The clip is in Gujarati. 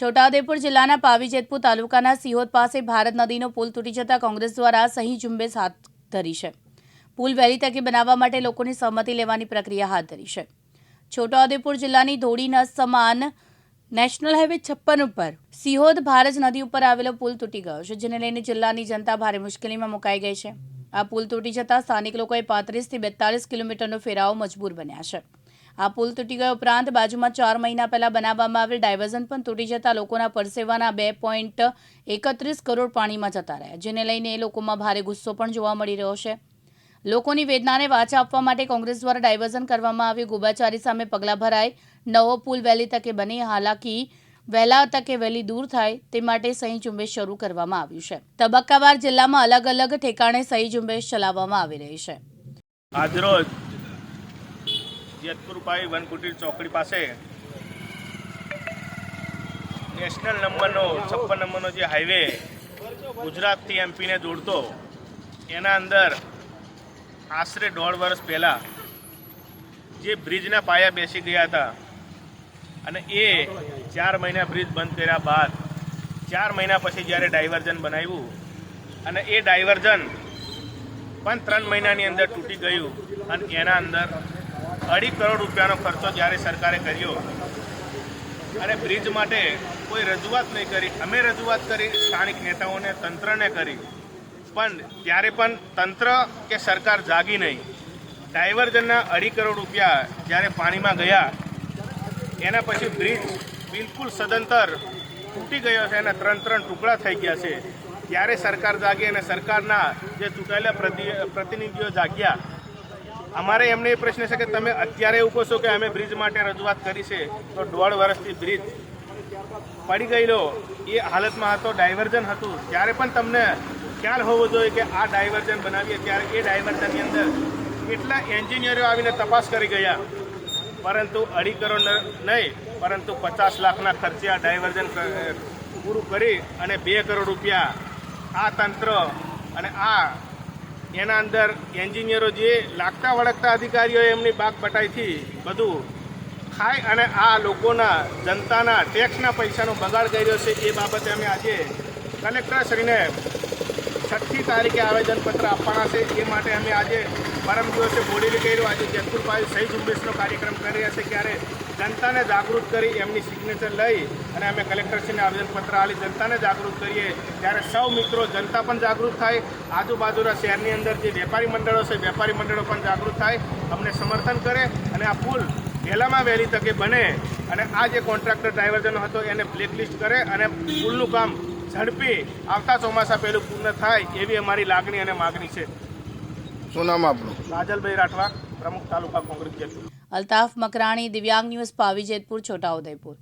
છોટાઉદેપુર જિલ્લાના પાવી જેતપુર તાલુકાના સિહોદ પાસે ભારત નદીનો પુલ તૂટી જતાં કોંગ્રેસ દ્વારા સહી ઝુંબેશ હાથ ધરી છે. પુલ વહેલી તકે બનાવવા માટે લોકોની સહમતિ લેવાની પ્રક્રિયા હાથ ધરી છે. છોટાઉદેપુર જિલ્લાની ધોળીના સમાન નેશનલ હાઈવે છપ્પન ઉપર સિહોદ ભારજ નદી ઉપર આવેલો પુલ તૂટી ગયો છે, જેને લઈને જિલ્લાની જનતા ભારે મુશ્કેલીમાં મુકાઈ ગઈ છે. આ પુલ તૂટી જતાં સ્થાનિક લોકોએ પાંત્રીસથી બેતાલીસ કિલોમીટરનો ફેરાવો મજબૂર બન્યા છે. આ પુલ તૂટી ગયો ઉપરાંત બાજુમાં ચાર મહિના પહેલા બનાવવામાં આવેલ ડાયવર્ઝન પણ તૂટી જતા લોકોના પરસેવાના બે પોઈન્ટ એકત્રીસ કરોડ પાણીમાં જતા રહ્યા. જેને લઈને એ લોકોમાં ભારે ગુસ્સો પણ જોવા મળી રહ્યો છે. લોકોની વેદનાને વાચા આપવા માટે કોંગ્રેસ દ્વારા ડાયવર્ઝન કરવામાં આવ્યું. ગોબાચારી સામે પગલાં ભરાય. નવો પુલ વહેલી તકે બને, હાલાકી વહેલા તકે વહેલી દૂર થાય તે માટે સહી ઝુંબેશ શરૂ કરવામાં આવ્યું છે. તબક્કાવાર જિલ્લામાં અલગ અલગ ઠેકાણે સહી ઝુંબેશ ચલાવવામાં આવી રહી છે. આજરોજ જેતપુરપાઈ વનકુટીર ચોકડી પાસે નેશનલ નંબરનો છપ્પન નંબરનો જે હાઈવે ગુજરાતથી એમપીને જોડતો, એના અંદર આશરે દોઢ વર્ષ પહેલાં જે બ્રિજના પાયા બેસી ગયા હતા અને એ ચાર મહિના બ્રિજ બંધ કર્યા બાદ ચાર મહિના પછી જ્યારે ડાયવર્ઝન બનાવ્યું અને એ ડાયવર્ઝન પણ ત્રણ મહિનાની અંદર તૂટી ગયું અને એના અંદર અઢી કરોડ રૂપિયાનો ખર્ચો જ્યારે સરકારે કર્યો અને બ્રિજ માટે કોઈ રજૂઆત નહીં કરી. અમે રજૂઆત કરી, સ્થાનિક નેતાઓને, તંત્રને કરી. પણ ત્યારે પણ તંત્ર કે સરકાર જાગી નહીં. ડાયવર્ઝનના અઢી કરોડ રૂપિયા જ્યારે પાણીમાં ગયા, એના પછી બ્રિજ બિલકુલ સદંતર તૂટી ગયો છે અને ત્રણ ત્રણ ટુકડા થઈ ગયા છે. ત્યારે સરકાર જાગી અને સરકારના જે ચૂંટાયેલા પ્રતિ- પ્રતિનિધિઓ જાગ્યા અમારે એમને એ પ્રશ્ન છે કે તમે અત્યારે એવું કહો છો કે અમે બ્રિજ માટે રજૂઆત કરી છે, તો દોઢ વર્ષથી બ્રિજ પડી ગયેલો. એ હાલતમાં હતો, ડાયવર્ઝન હતું. ત્યારે પણ તમને ખ્યાલ હોવો જોઈએ કે આ ડાયવર્ઝન બનાવીએ ત્યારે એ ડાયવર્ઝનની અંદર કેટલા એન્જિનિયરો આવીને તપાસ કરી ગયા. પરંતુ અઢી કરોડ નહીં, પરંતુ પચાસ લાખના ખર્ચે આ ડાયવર્ઝન પૂરું કરી અને બે કરોડ રૂપિયા આ તંત્ર અને આ એના અંદર એન્જિનિયરો જે લાગતા વળગતા અધિકારીઓ એમની બાગ બટાઈથી બધું ખાય અને આ લોકોના જનતાના ટેક્સના પૈસાનો બગાડ કર્યો છે, એ બાબતે અમે આજે કલેક્ટરશ્રીને છઠ્ઠી તારીખે આવેદનપત્ર આપવાના છે. એ માટે અમે આજે પરમ દિવસે બોડેલી કર્યું. આજે જેતપુરભાઈ સહી ઝુંબેશનો કાર્યક્રમ કરી રહ્યા છે ત્યારે જનતાને જાગૃત કરી એમની સિગ્નેચર લઈ અને અમે કલેક્ટરશ્રીને આવેદનપત્ર આપી જનતાને જાગૃત કરીએ. ત્યારે સૌ મિત્રો જનતા પણ જાગૃત થાય. આજુબાજુના શહેરની અંદર જે વેપારી મંડળો છે, વેપારી મંડળો પણ જાગૃત થાય. અમને સમર્થન કરે અને આ પુલ વહેલામાં વહેલી તકે બને અને આ જે કોન્ટ્રાક્ટર ડાયવર્ઝન હતો એને બ્લેકલિસ્ટ કરે અને પુલનું કામ ઝડપી આવતા ચોમાસા પહેલું પૂર્ણ થાય એવી અમારી લાગણી અને માગણી છે. શું નામ આપણું રાજલભાઈ રાઠવા પ્રમુખ તાલુકા કોંગ્રેસ અલ્તાફ મકરાણી દિવ્યાંગ ન્યૂઝ પાવી જેતપુર છોટાઉદેપુર.